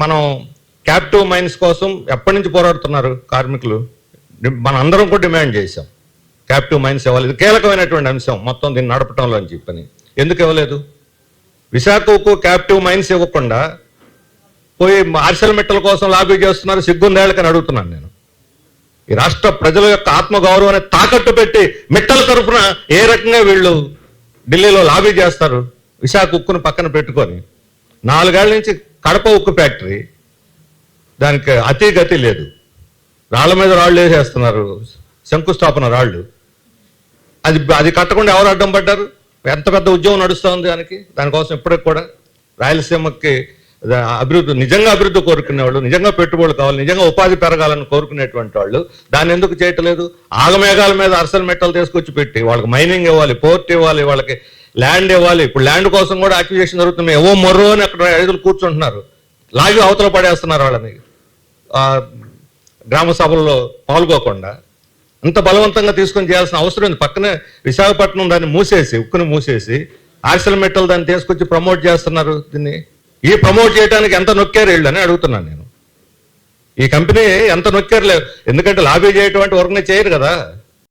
మనం captive mines కోసం ఎప్పటి నుంచి పోరాడుతున్నారు కార్మికులు? మన అందరం కూడా డిమాండ్ చేశాం. క్యాప్టివ్ మైన్స్ ఇవ్వాలి ఇది కీలకమైనటువంటి అంశం మొత్తం దీన్ని నడపటంలో అని చెప్పని. ఎందుకు ఇవ్వలేదు? విశాఖ క్యాపిటివ్ క్యాప్టివ్ మైన్స్ ఇవ్వకుండా పోయి ఆర్సెల్ మెట్టల కోసం లాబీ చేస్తున్నారు సిగ్గుందేళ్ళకని అడుగుతున్నాను నేను. ఈ రాష్ట్ర ప్రజల యొక్క ఆత్మగౌరవాన్ని తాకట్టు పెట్టి మిట్టల తరఫున ఏ రకంగా వీళ్ళు ఢిల్లీలో లాబీ చేస్తారు? విశాఖ ఉక్కును పక్కన పెట్టుకొని నాలుగేళ్ళ నుంచి కడప ఉక్కు ఫ్యాక్టరీ. దానికి అతి గతి లేదు. రాళ్ళ మీద రాళ్ళు వేసేస్తున్నారు. శంకుస్థాపన రాళ్ళు. అది అది కట్టకుండా ఎవరు అడ్డం పడ్డారు? ఎంత పెద్ద ఉద్యమం నడుస్తుంది దానికి? దానికోసం ఇప్పటికి కూడా రాయలసీమకి అభివృద్ధి నిజంగా అభివృద్ధి కోరుకునే వాళ్ళు నిజంగా పెట్టుబడులు కావాలి నిజంగా ఉపాధి పెరగాలని కోరుకునేటువంటి వాళ్ళు దాన్ని ఎందుకు చేయట్లేదు? ఆగమేఘాల మీద అరసల మెట్టలు తీసుకొచ్చి పెట్టి వాళ్ళకి మైనింగ్ ఇవ్వాలి పోర్ట్ ఇవ్వాలి వాళ్ళకి ల్యాండ్ ఇవ్వాలి. ఇప్పుడు ల్యాండ్ కోసం కూడా అక్విజేషన్ జరుగుతుంది ఏవో మొర్రో అని అక్కడ రైతులు కూర్చుంటున్నారు. లాగి అవతల పడేస్తున్నారు వాళ్ళని. గ్రామ సభల్లో పాల్గొకుండా. అంత బలవంతంగా తీసుకొని చేయాల్సిన అవసరం ఉంది పక్కనే విశాఖపట్నం దాన్ని మూసేసి ఉక్కుని మూసేసి ఆర్సెల్ మెటల్ దాన్ని తీసుకొచ్చి ప్రమోట్ చేస్తున్నారు దీన్ని. ఈ ప్రమోట్ చేయడానికి ఎంత నొక్కారు వీళ్ళు అని అడుగుతున్నాను నేను. ఈ కంపెనీ ఎంత నొక్కారు ఎందుకంటే లాబీ చేయటువంటి వర్క్ని చేయరు కదా.